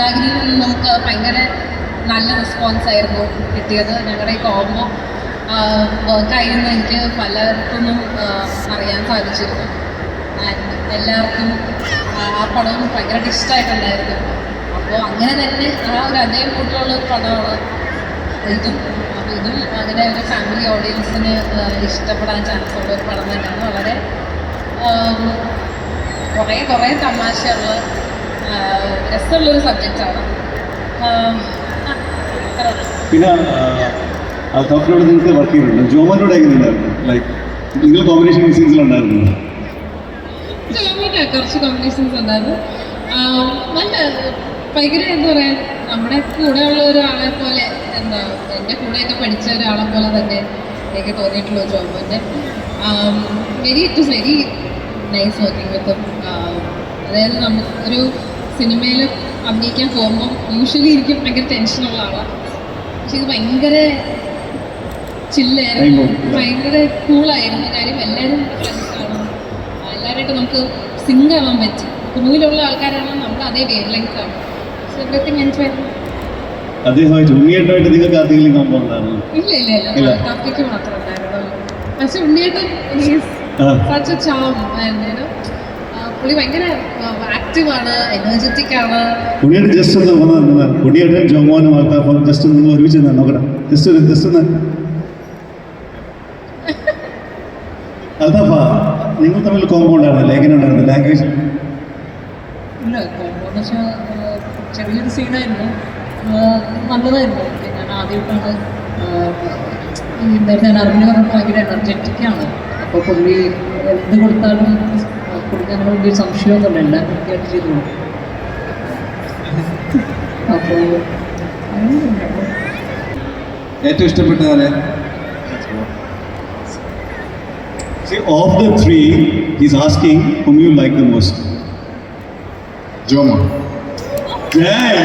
മന്ദാഗിരിയിൽ നിന്ന് നമുക്ക് ഭയങ്കര നല്ല റെസ്പോൺസ് ആയിരുന്നു കിട്ടിയത്. ഞങ്ങളുടെ ഈ കോംബോ വർക്കായിരുന്നു എനിക്ക് പലർക്കൊന്നും അറിയാൻ സാധിച്ചിരുന്നു. ആൻഡ് എല്ലാവർക്കും ആ, പടവും ഭയങ്കരമായിട്ട് ഇഷ്ടമായിട്ടുണ്ടായിരുന്നു അപ്പോൾ അങ്ങനെ തന്നെ ആ ഒരു അതേ കൂട്ടിലുള്ള ഒരു പടമാണ് ഇതും. അപ്പോൾ ഇതും അങ്ങനെ ഒരു ഫാമിലി ഓഡിയൻസിന് ഇഷ്ടപ്പെടാൻ ചാൻസ് ഉള്ള ഒരു പടം തന്നെയാണ്. വളരെ കുറേ കുറേ തമാശയുള്ള രസമുള്ളൊരു സബ്ജക്റ്റാണ്. പിന്നെ അൽത്താഫിനോട് നിങ്ങൾക്ക് വർക്ക് ചെയ്തിട്ടുണ്ട്? ജോമനോട് എങ്ങനെയുണ്ടായിരുന്നു? ലൈക്ക് നിങ്ങൾ കോമ്പിനേഷൻ സീൻസിലുണ്ടായിരുന്നു ജോമിന് കുറച്ച് കോമ്പിനേഷൻസ് ഉണ്ടായിരുന്നു നല്ല ഭയങ്കര എന്താ പറയാ നമ്മുടെ കൂടെയുള്ള ഒരാളെ പോലെ എന്താ എന്റെ കൂടെയൊക്കെ പഠിച്ച ഒരാളെ പോലെ തന്നെ എനിക്ക് തോന്നിയിട്ടുള്ളൂ ജോമോന്റെ very it very nice working with അതായത് നമുക്ക് ഒരു സിനിമയിൽ അഭിനയിക്കാൻ പോകുമ്പോൾ യൂഷ്വലി എനിക്ക് ഭയങ്കര ടെൻഷനുള്ള ആളാണ് പക്ഷെ ഇത് ഭയങ്കര ചില്ലായിരുന്നു. ഭയങ്കര കൂളായിരുന്നു കാര്യം എല്ലാവരും ഫ്രണ്ട്സാണ് എല്ലാവരുമായിട്ട് നമുക്ക് സിങ്ക് ആവാൻ പറ്റും. ക്രൂവിലുള്ള ആൾക്കാരാണ് നമ്മൾ അതേ വേവ് ലെങ്ത് ആണ്. സോ എവറിത്തിങ് എൻജോയ് അദ്ദേഹമായിട്ട് ഉണ്ണിയേട്ടായിട്ട് നിങ്ങൾക്ക് ആർക്കെങ്കിലും കോമ്പോ ഉണ്ടായിരുന്നു ഇല്ല ഇല്ല ഇല്ല. ടോപ്പിക്ക് മാത്രം ഉണ്ടായിരുന്നു പക്ഷെ ഉണ്ണിയേട്ടൻ സച്ച് സച്ച് ചാം പുള്ളി ഭയങ്കര ആക്റ്റീവാണ് എനർജറ്റിക് ആണ് ഉണ്ണിയായിട്ട് ജസ്റ്റ് ഒന്ന് വന്ന് പുള്ളിയുടെ ജോമോനും അൽത്താഫും ജസ്റ്റ് ഒന്ന് ഒരുമിച്ച് നോക്കണം ജസ്റ്റ് ഒരു ജസ്റ്റ് ഒന്ന്. നിങ്ങൾ തമ്മിൽ കോമ്പൗണ്ട് ഉണ്ടായിരുന്നില്ല എങ്ങനെ ഉണ്ടായിരുന്നു? ലാംഗ്വേജ് ഇല്ല കോമ്പോന്ന് വെച്ചാൽ ചെറിയൊരു സീനായിരുന്നു നല്ലതായിരുന്നു. ഞാൻ ആദ്യമായിട്ടാണ് നേരത്തെ ഞാൻ അറിഞ്ഞു പറഞ്ഞപ്പോൾ ഭയങ്കര എനർജറ്റിക് ആണ്. അപ്പോൾ പുള്ളി എന്ത് കൊടുത്താലും പുള്ളിക്ക് അങ്ങനെ വലിയൊരു സംശയമൊന്നുമില്ല എല്ലാം കൃത്യമായിട്ട് ചെയ്തു കൊടുക്കും അപ്പോൾ ഏറ്റവും ഇഷ്ടപ്പെട്ട ആരെ See, of the three, he's asking whom you like the most. Jomo Dang!